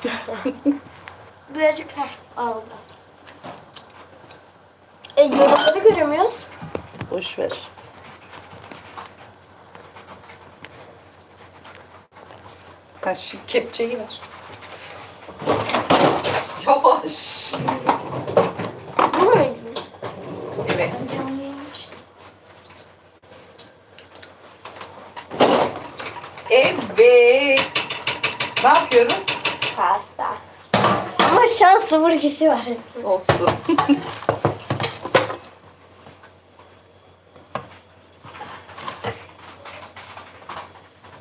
Birazcık heh, aldı. E yorumları göremiyoruz. Boş ver. Ha şu kepçeyi ver. Yavaş. Bu? Evet. Evet. Ne yapıyoruz? Şu an sıfır kişi var. Olsun.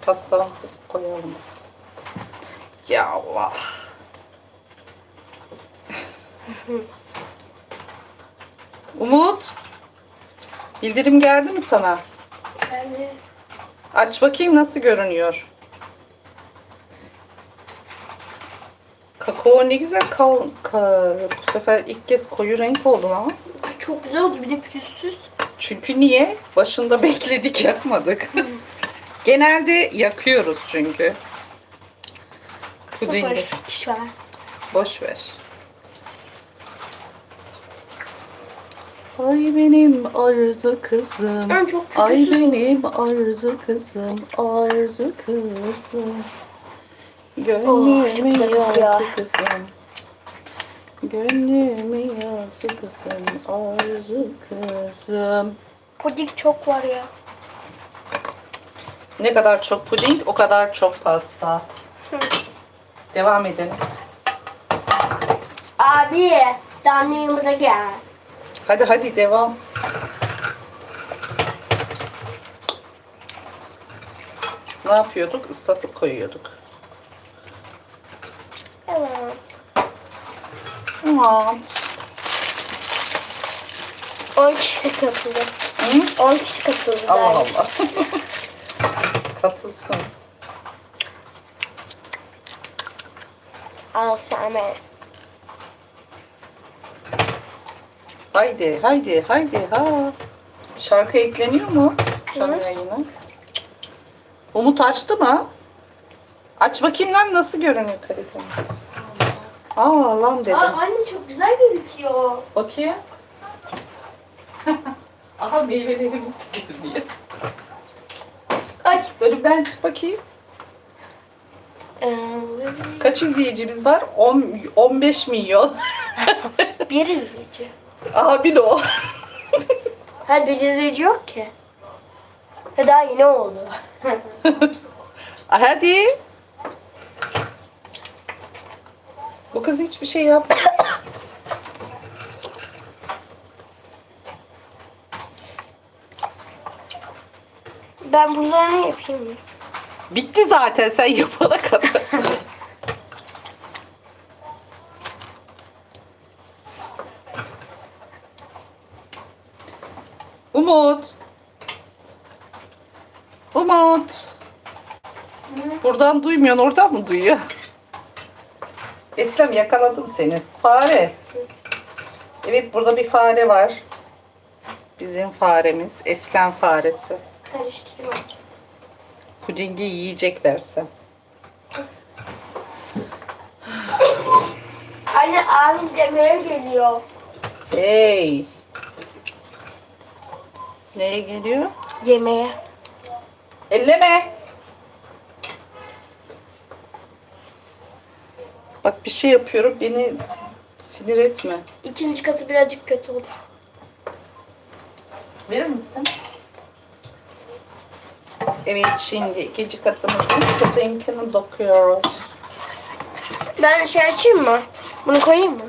Pastamızı koyalım. Ya Allah. Umut. Bildirim geldi mi sana? Yani Aç bakayım nasıl görünüyor. Kakao ne güzel kal, ka- bu sefer ilk kez koyu renk oldu lan. çok güzel oldu. Bir de pürüzsüz. Çünkü niye? Başında bekledik yakmadık. Genelde yakıyoruz çünkü. Pudingi. Sıfır kişi var. Boş ver. Ay benim arzu kızım. Ben çok Ay pürüzsüz. benim arzu kızım, arzu kızım. Oh, güzel kokuyor. yazı kızım. Gönlümün yazı kızım, arzu kızım. Puding çok var ya. Ne kadar çok puding, o kadar çok pasta. Hı. Devam edelim. Abi, yumurta gel. Hadi hadi devam. Ne yapıyorduk? Islatıp koyuyorduk. Evet. 10 kişi katıldı. Hı? 10 kişi katıldı. Allah dermiş. Allah. Katılsın. Al sana. Haydi, haydi, haydi. Ha. Şarkı ekleniyor mu? Şarkı yayına. Umut açtı mı? Aç bakayım lan nasıl görünüyor kalitemiz. Aa lan dedim. Aa, anne çok güzel gözüküyor. Bakayım. Aha meyvelerimiz görünüyor. Ay bölümden çık bakayım. Ee, Kaç izleyicimiz var? 10, 15 milyon. bir izleyici. Abin o. Ha bir izleyici yok ki. Ha daha yeni oldu. Hadi. Bu kız hiçbir şey yapmıyor. ben burada ne yapayım? Bitti zaten sen yapana kadar. Umut. Umut. Buradan duymuyorsun, oradan mı duyuyor? Eslem yakaladım seni. Fare. Evet burada bir fare var. Bizim faremiz. Eslem faresi. Karıştırma. Pudingi yiyecek versem. Anne abim demeye geliyor. Hey. Neye geliyor? Yemeğe. Elleme. Bak bir şey yapıyorum beni sinir etme. İkinci katı birazcık kötü oldu. Verir misin? Evet şimdi ikinci katımızın pudingini dokuyoruz. Ben şey açayım mı? Bunu koyayım mı?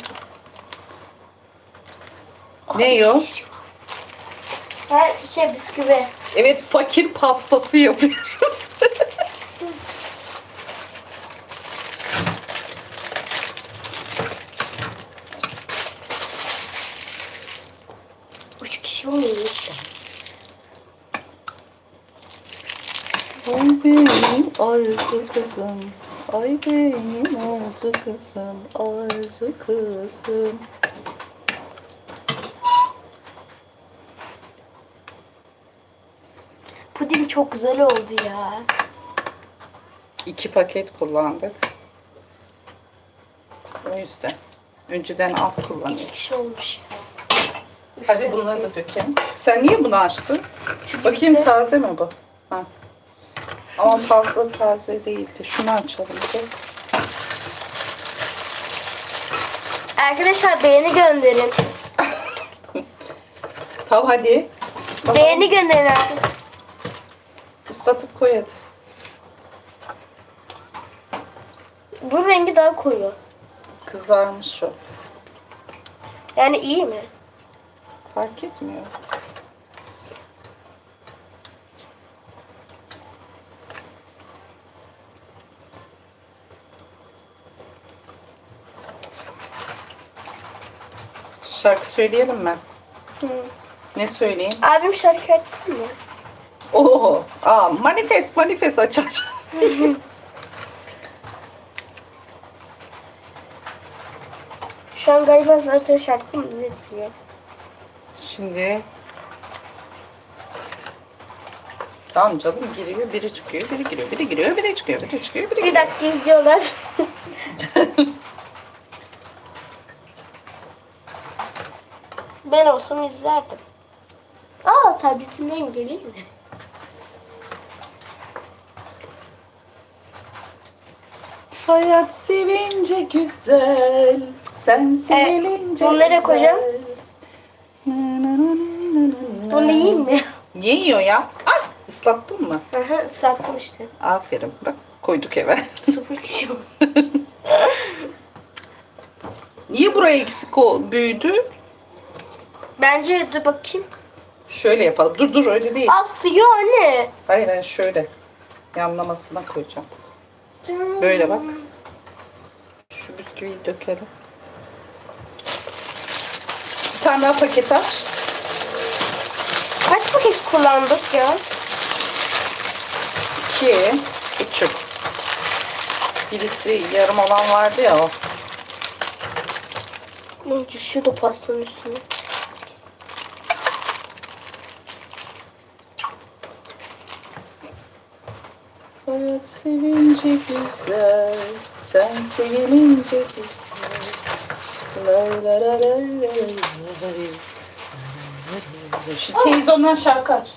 Ne o? Her şey bisküvi. Evet fakir pastası yapıyoruz. Üç kişi olmuş. Ay benim arzu kızım. Ay benim arzu kızım. Arzu kızım. Puding çok güzel oldu ya. İki paket kullandık. O yüzden. Önceden az. İki kişi olmuş. Hadi bunları da dökelim. Sen niye bunu açtın? Çünkü Bakayım bitti. taze mi bu? Ha. Ama fazla taze değildi. Şunu açalım. bir. Arkadaşlar beğeni gönderin. Tamam hadi. Islat- Beğeni gönderin arkadaşlar. Islatıp koy hadi. Bu rengi daha koyu. Kızarmış o. Yani iyi mi? Fark etmiyor. Şarkı söyleyelim mi? Hı. Ne söyleyeyim? Abim şarkı açsın mı? Oo, aa, manifest manifest açar. Şu an galiba zaten şarkı mı ne diyor? Şimdi Tamam canım giriyor, biri çıkıyor, biri giriyor, biri giriyor, biri çıkıyor, biri çıkıyor, biri Bir giriyor. dakika izliyorlar. ben olsam izlerdim. Aa tabletimden geleyim mi? Hayat sevince güzel, sen sevilince bunu nereye güzel. koyacağım? Na, na, na, na, na, na. Bunu yiyeyim mi? Niye yiyor ya? Ay ıslattın mı? Aha ıslattım işte. Aferin bak koyduk eve. Sıfır kişi oldu. Niye buraya eksik o büyüdü? Bence dur bakayım. Şöyle yapalım. Dur dur öyle değil. Asıyor anne. Hayır hayır şöyle. Yanlamasına koyacağım. Böyle bak. Şu bisküviyi dökelim. Bir tane daha paket aç. Kaç paket kullandık ya? İki, buçuk. Birisi yarım olan vardı ya o. Ne düşüyordu pastanın üstüne. Hayat sevince güzel, sen sevilince güzel. Lay lay lay lay lay. Şu televizyondan şarkı aç.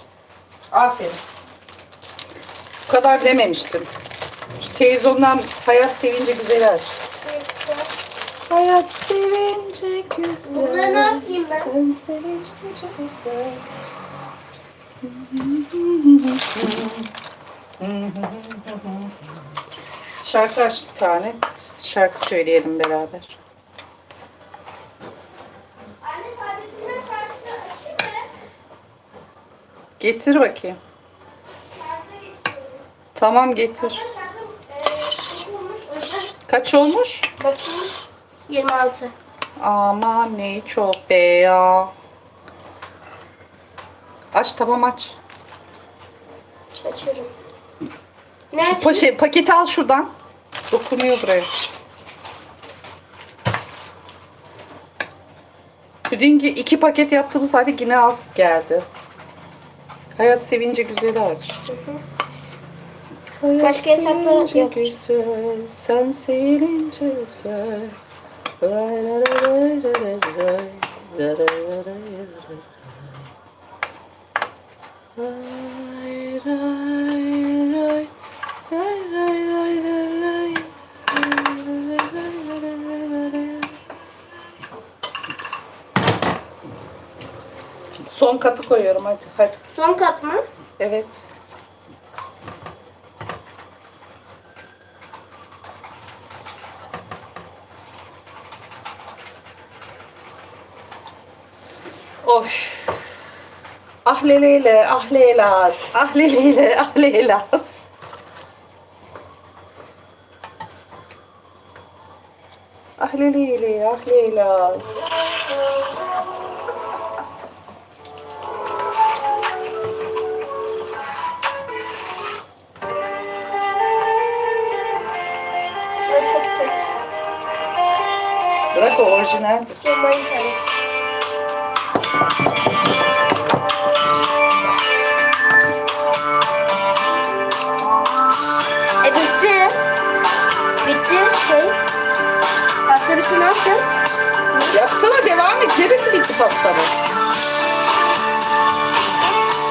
Aferin. Bu kadar dememiştim. Şu televizyondan hayat sevince güzel aç. Hayat sevince güzel. Bunları ne yapayım ben? Sen sevince güzel. Şarkı aç bir tane. Şarkı söyleyelim beraber. Anne tabletimden şarkı açayım mı? Getir bakayım. Tamam getir. Yüzden Kaç olmuş? bakayım. 26. Aman ne çok be ya. Aç tamam aç. Açıyorum. Ne Şu açayım? paşe, paketi al şuradan. Dokunuyor buraya. Pudingi iki paket yaptığımız halde yine az geldi. Hayat sevince güzeli aç. Hayat Başka hesaplar sevince yok. güzel, sen sevilince güzel. Lay lay lay lay lay lay, lay lay lay lay lay. Lay lay Son katı koyuyorum hadi hadi. Son kat mı? Evet. Oy. Ah leleyle, ah leylaz, ah leleyle, ah leylaz. Ah ah leylaz. O çok kötü. Bırak o orijinal. E bitti. Bitti şey ne yapacağız? Yapsana devam et. Neresi bitti pastanın?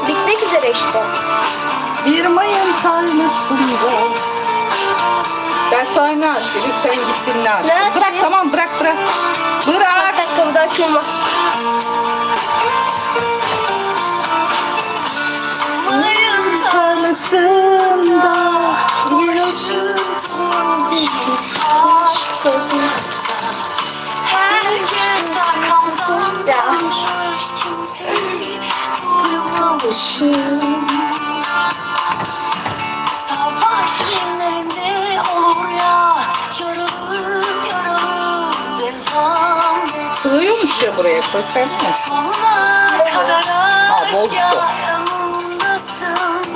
Bitmek üzere işte. Bir mayın sarmasında. Ben sana ne açtım? Sen gittin ne açtın? Ne Bırak tamam bırak bırak. Bırak. Bir dakika bir dakika. Mayın sarmasında. Bir aşk sarmasında. Kimseyi duymamışım Savaş filmlerinde olur ya Yaralı yaralı devam et Sığıyormuş ya buraya koysana. Sonuna kadar aşk bozdu. yanındasın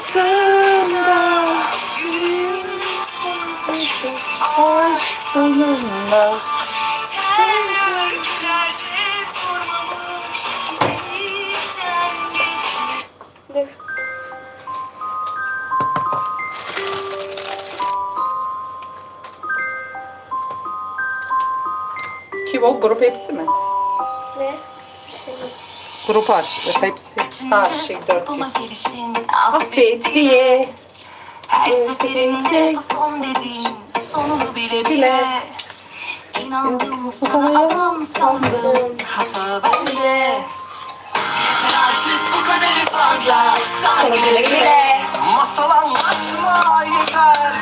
sanmıştım Tanrısında aşk sonunda. Terlerde durmamış Gittikten geçmiş Dur. Kim o? Grup hepsi mi? Ne? Grup açtı hepsi. Her şey dört gelişin Affet diye. Her seferinde bu son dediğin sonunu bile bile. İnandım sana adam sandım. hata bende. Yeter artık bu kadar fazla. Sana güle güle Masal anlatma yeter.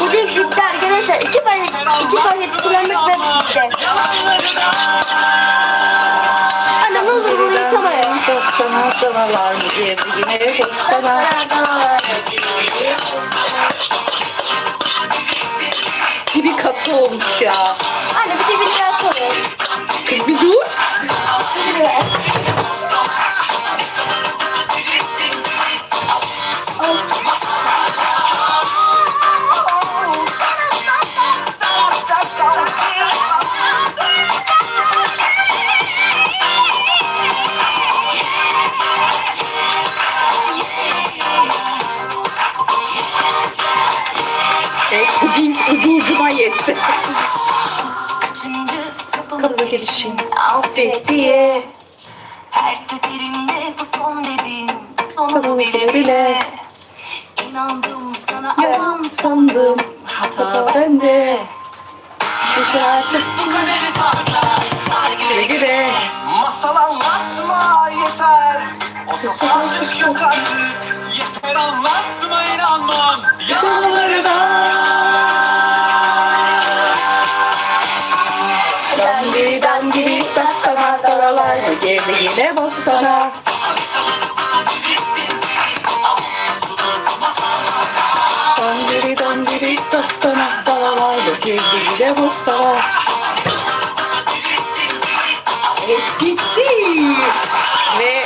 Bugün bitti arkadaşlar. İki paket, iki paket kullandık ve bitti. Girdi yine dostana. Gibi katı olmuş ya. Gelişin affet diye. Her seferinde bu son dediğin sonunu bile bile İnandım sana adam sandım. hata bende. Yeter artık bu kadar fazla sana güle güle. Masal anlatma yeter. O sabah aşık yok artık. Yeter anlatma inanmam. Yalanları Dandiri dandiri dastana dalalar mı girdi yine bostana. Dandiri dandiri dastana dalalar mı girdi yine bostana. Evet gitti. Ve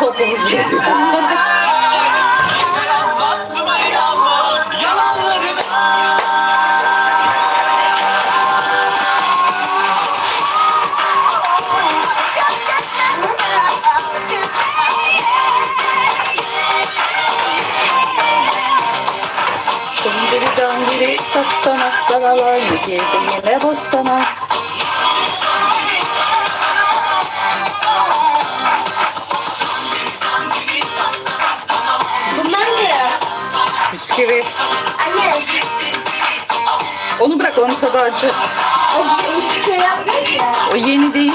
topumuz geliyor. Dastana dalalar mı girdi yine bostana. Bunlar ne? Bisküvi. Anne. Onu bırak onun tadı acı. O şey yapmıyor ya. O yeni değil.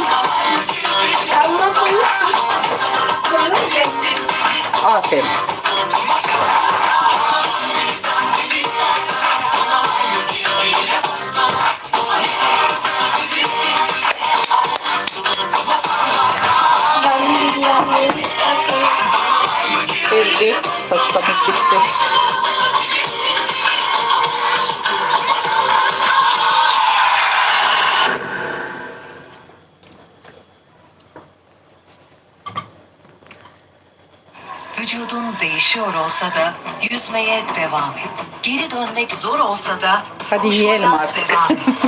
Vücudun değişiyor olsa da yüzmeye devam et. Geri dönmek zor olsa da Hadi koşmaya yiyelim artık. devam et.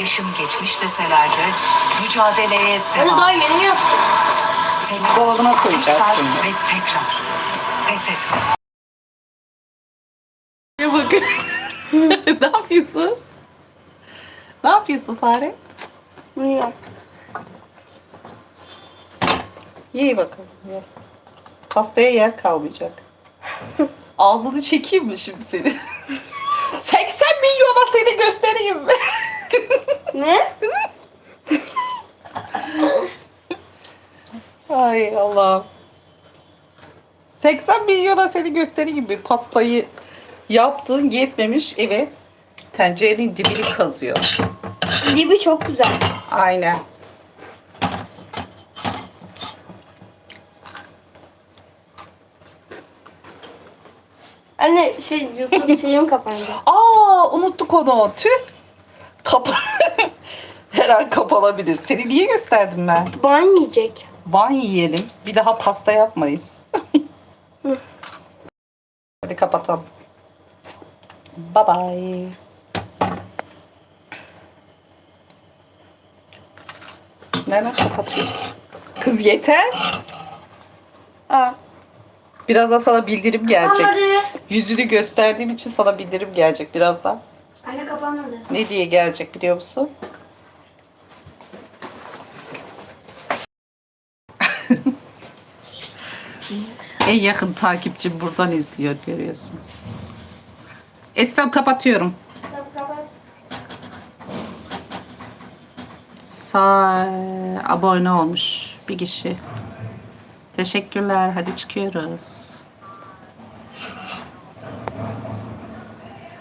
Yaşım geçmiş deseler de mücadeleye Onu daha devam et. yeni yaptım. Tekrar, Dolabına koyacağız tekrar şimdi. ve tekrar. Pes etme. bakın. ne yapıyorsun? Ne yapıyorsun fare? Bilmiyorum. Ye bakalım. Ye. Pastaya yer kalmayacak. Ağzını çekeyim mi şimdi seni? 80 milyona seni göstereyim mi? Ne? Ay Allah'ım. 80 milyona seni göstereyim mi? Pastayı yaptın yetmemiş. Evet. Tencerenin dibini kazıyor. Dibi çok güzel. Aynen. Anne şey YouTube şeyim kapandı. Aa unuttuk onu. Tüh. Kapa Her an kapanabilir. Seni niye gösterdim ben? Ban yiyecek. Van yiyelim. Bir daha pasta yapmayız. Hadi kapatalım. Bye bye. Nereden kapatıyoruz? Kız yeter. Aa. Birazdan sana bildirim gelecek. Kapanmadı. Yüzünü gösterdiğim için sana bildirim gelecek birazdan. Anne kapanmadı. Ne diye gelecek biliyor musun? en yakın takipçim buradan izliyor görüyorsunuz. Esrem kapatıyorum. Tamam kapat. Sağ abone olmuş bir kişi. Teşekkürler. Hadi çıkıyoruz.